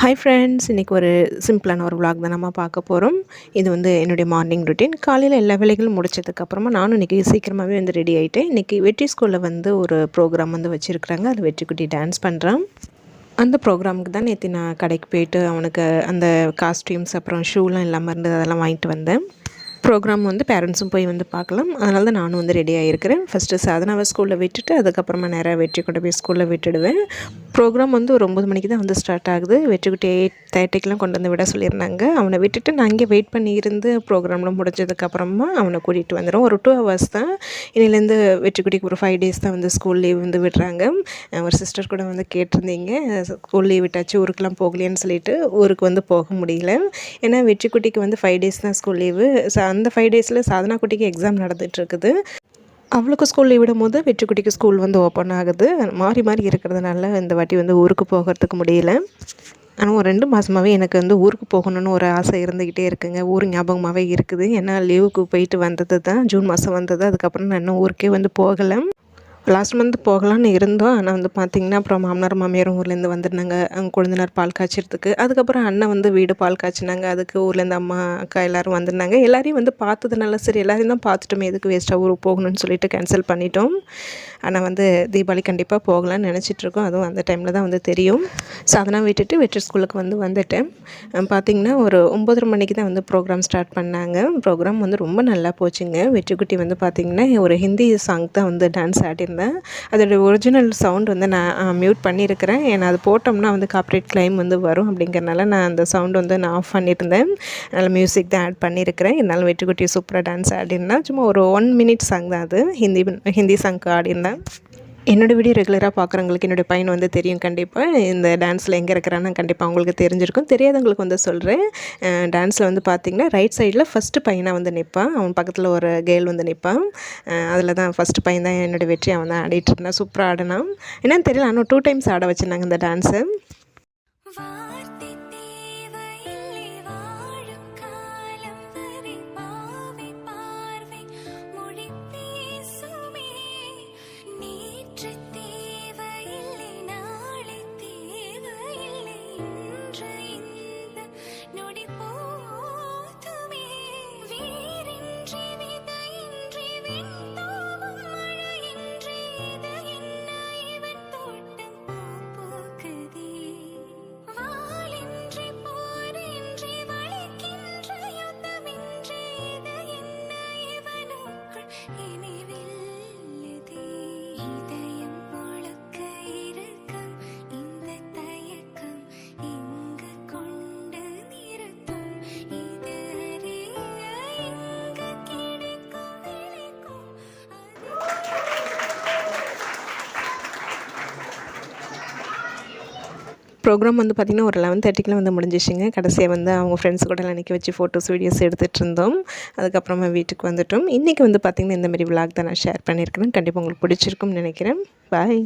Hi friends இன்றைக்கி ஒரு சிம்பிளான ஒரு விளாக் தான் நம்ம பார்க்க போகிறோம் இது வந்து என்னுடைய மார்னிங் ரொட்டீன் காலையில் எல்லா வேலைகளும் முடிச்சதுக்கப்புறமா நானும் இன்றைக்கி சீக்கிரமாகவே வந்து ரெடி ஆகிட்டேன் இன்றைக்கி வெற்றி ஸ்கூலில் வந்து ஒரு ப்ரோக்ராம் வந்து வச்சுருக்குறாங்க. அது வெற்றிக்குட்டி டான்ஸ் பண்ணுறான் அந்த ப்ரோக்ராமுக்கு தான் நேற்று நான் கடைக்கு போயிட்டு அவனுக்கு அந்த காஸ்டியூம்ஸ் அப்புறம் ஷூலாம் இல்லாமல் இருந்தது அதெல்லாம் வாங்கிட்டு வந்தேன். ப்ரோக்ராம் வந்து பேரண்ட்ஸும் போய் வந்து பார்க்கலாம். அதனால தான் நானும் வந்து ரெடி ஆகிருக்கிறேன் ஃபஸ்ட்டு சாதனாவை ஸ்கூலில் விட்டுட்டு அதுக்கப்புறமா நேராக வெற்றி கொண்டு போய் ஸ்கூலில் விட்டுடுவேன். ப்ரோக்ராம் வந்து ஒரு ஒம்பது மணிக்கு தான் வந்து ஸ்டார்ட் ஆகுது. வெற்றிக்குட்டி எயிட் தேர்ட்டிக்கெலாம் கொண்டு வந்து விட சொல்லியிருந்தாங்க. அவனை விட்டுட்டு நான் இங்கே வெயிட் பண்ணியிருந்து ப்ரோக்ராம்லாம் முடிஞ்சதுக்கப்புறமா அவனை கூட்டிகிட்டு வந்துடும் ஒரு டூ ஹவர்ஸ் தான். இன்னிலேருந்து வெற்றிக்குட்டிக்கு ஒரு ஃபைவ் டேஸ் தான் வந்து ஸ்கூல் லீவ் வந்து விடுறாங்க. ஒரு சிஸ்டர் கூட வந்து கேட்டிருந்தீங்க ஸ்கூல் லீவ் விட்டாச்சு ஊருக்கெலாம் போகலையேன்னு சொல்லிட்டு ஊருக்கு வந்து போக முடியல. ஏன்னா வெற்றிக்குட்டிக்கு வந்து ஃபைவ் டேஸ் தான் ஸ்கூல் லீவு அந்த ஃபைவ் டேஸில் சாதனா குட்டிக்கு எக்ஸாம் நடந்துகிட்ருக்குது அவளுக்கு ஸ்கூல் லீவ் விடும்போது வெற்றிக்குட்டிக்கு ஸ்கூல் வந்து ஓப்பன் ஆகுது. மாறி மாறி இருக்கிறதுனால இந்த வாட்டி வந்து ஊருக்கு போகிறதுக்கு முடியல. ஆனால் ஒரு ரெண்டு மாதமாகவே எனக்கு வந்து ஊருக்கு போகணும்னு ஒரு ஆசை இருந்துக்கிட்டே இருக்குங்க. ஊர் ஞாபகமாகவே இருக்குது. ஏன்னா லீவுக்கு போயிட்டு வந்தது தான் ஜூன் மாதம் வந்தது. அதுக்கப்புறம் நான் இன்னும் ஊருக்கே வந்து போகலை. லாஸ்ட் மந்த் போகலான்னு இருந்தோம். ஆனால் வந்து பார்த்திங்கன்னா அப்புறம் மாமனார் மாமியாரும் ஊர்லேருந்து வந்துருந்தாங்க. அங்கே கொழுந்தனார் பால் காய்ச்சறதுக்கு. அதுக்கப்புறம் அண்ணன் வந்து வீடு பால் காய்ச்சினாங்க. அதுக்கு ஊர்லேருந்து அம்மா அக்கா எல்லோரும் வந்திருந்தாங்க. எல்லாரையும் வந்து பார்த்ததுனால சரி எல்லாரையும் தான் பார்த்துட்டோமே. எதுக்கு வேஸ்ட்டாக ஊருக்கு போகணும்னு சொல்லிட்டு கேன்சல் பண்ணிட்டோம். ஆனால் வந்து தீபாவளி கண்டிப்பாக போகலான்னு நினச்சிட்ருக்கோம் அதுவும் அந்த டைமில் தான் வந்து தெரியும். சாதனா விட்டுட்டு வெற்றி ஸ்கூலுக்கு வந்து வந்துட்டேன். பார்த்திங்கன்னா ஒரு ஒம்பதரை மணிக்கு தான் வந்து ப்ரோக்ராம் ஸ்டார்ட் பண்ணாங்க. ப்ரோக்ராம் வந்து ரொம்ப நல்லா போச்சுங்க. வெற்றிக்குட்டி வந்து பார்த்திங்கன்னா ஒரு ஹிந்தி சாங் தான் வந்து டான்ஸ் ஆடிருந்தேன் அதோட ஒரிஜினல் சவுண்ட் வந்து நான் மியூட் பண்ணியிருக்கிறேன். ஏன்னா அது போட்டோம்னா வந்து காப்ரேட் கிளைம் வந்து வரும் அப்படிங்கிறனால நான் அந்த சவுண்ட் வந்து நான் ஆஃப் பண்ணியிருந்தேன். அதனால் மியூசிக் தான் ஆட் பண்ணியிருக்கிறேன். இருந்தாலும் வெற்றிக்குட்டி சூப்பராக டான்ஸ் ஆடினா சும்மா ஒரு ஒன் மினிட் சாங் தான் அது. ஹிந்தி ஹிந்தி சாங்க்கு ஆடிருந்தேன் என்னோடய வீடியோ ரெகுலராக பார்க்குறவங்களுக்கு என்னோடய பையன் வந்து தெரியும் கண்டிப்பாக இந்த டான்ஸில் எங்கே இருக்கிறான்னு கண்டிப்பாக அவங்களுக்கு தெரிஞ்சிருக்கும். தெரியாதவங்களுக்கு வந்து சொல்கிறேன் டான்ஸில் வந்து பார்த்திங்கன்னா ரைட் சைடில் ஃபஸ்ட்டு பையனாக வந்து நிற்பான் அவன் பக்கத்தில் ஒரு கேர்ள் வந்து நிற்பான் அதில் தான் ஃபஸ்ட்டு பையன் தான் என்னோடய வெற்றி அவன் தான் ஆடிட்டு இருந்தான். சூப்பராக ஆடினான். என்னன்னு தெரியல ஆனால் டூ டைம்ஸ் ஆட வச்சுருந்தாங்க இந்த டான்ஸை いて ப்ரோக்ராம் வந்து பார்த்திங்கன்னா ஒரு லெவன் தேர்ட்டிக்கெலாம் வந்து முடிஞ்சிச்சுங்க. கடைசியாக வந்து அவங்க ஃப்ரெண்ட்ஸ் கூட எல்லாம் வச்சு ஃபோட்டோஸ் வீடியோஸ் எடுத்துகிட்டு இருந்தோம். அதுக்கப்புறமா வீட்டுக்கு வந்துட்டோம். இன்றைக்கி வந்து பார்த்திங்கன்னா இந்தமாரி விளாக் விலாக் தான் நான் ஷேர் பண்ணியிருக்கிறேன். கண்டிப்பாக உங்களுக்கு பிடிச்சிருக்கும்னு நினைக்கிறேன். பாய்